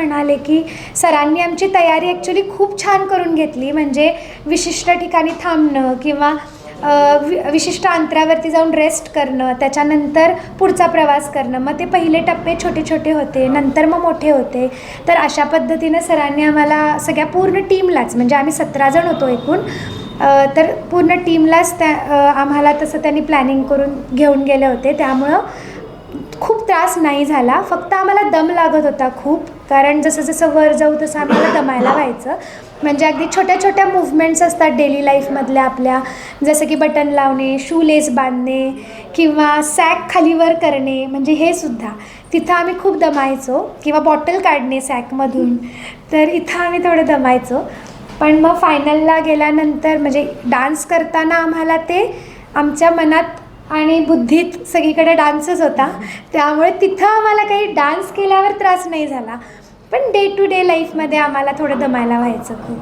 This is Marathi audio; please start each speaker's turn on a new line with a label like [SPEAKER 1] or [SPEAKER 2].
[SPEAKER 1] म्हणाले की सरांनी आमची तयारी ॲक्च्युली खूप छान करून घेतली. म्हणजे विशिष्ट ठिकाणी थांबणं किंवा वि विशिष्ट अंतरावरती जाऊन रेस्ट करणं त्याच्यानंतर पुढचा प्रवास करणं. मग ते पहिले टप्पे छोटे छोटे होते नंतर मग मोठे होते. तर अशा पद्धतीनं सरांनी आम्हाला सगळ्या पूर्ण टीमलाच म्हणजे आम्ही सतरा जण होतो एकूण तर पूर्ण टीमलाच त्या आम्हाला तसं त्यांनी प्लॅनिंग करून घेऊन गेले होते. त्यामुळं खूप त्रास नाही झाला. फक्त आम्हाला दम लागत होता खूप. कारण जसं जसं वर जाऊ तसं आम्हाला दमायला व्हायचं. म्हणजे अगदी छोट्या छोट्या मुवमेंट्स असतात डेली लाईफमधल्या आपल्या. जसं की बटन लावणे शूलेस बांधणे किंवा सॅक खालीवर करणे. म्हणजे हे सुद्धा. तिथं आम्ही खूप दमायचो. किंवा बॉटल काढणे सॅकमधून तर इथं आम्ही थोडं दमायचो. पण मग फायनलला गेल्यानंतर म्हणजे डान्स करताना आम्हाला ते आमच्या मनात आणि बुद्धीत सगळीकडे डान्सच होता. त्यामुळे तिथं आम्हाला काही डान्स केल्यावर त्रास नाही झाला. पण डे टू डे लाईफमध्ये आम्हाला थोडं दमायला व्हायचं खूप.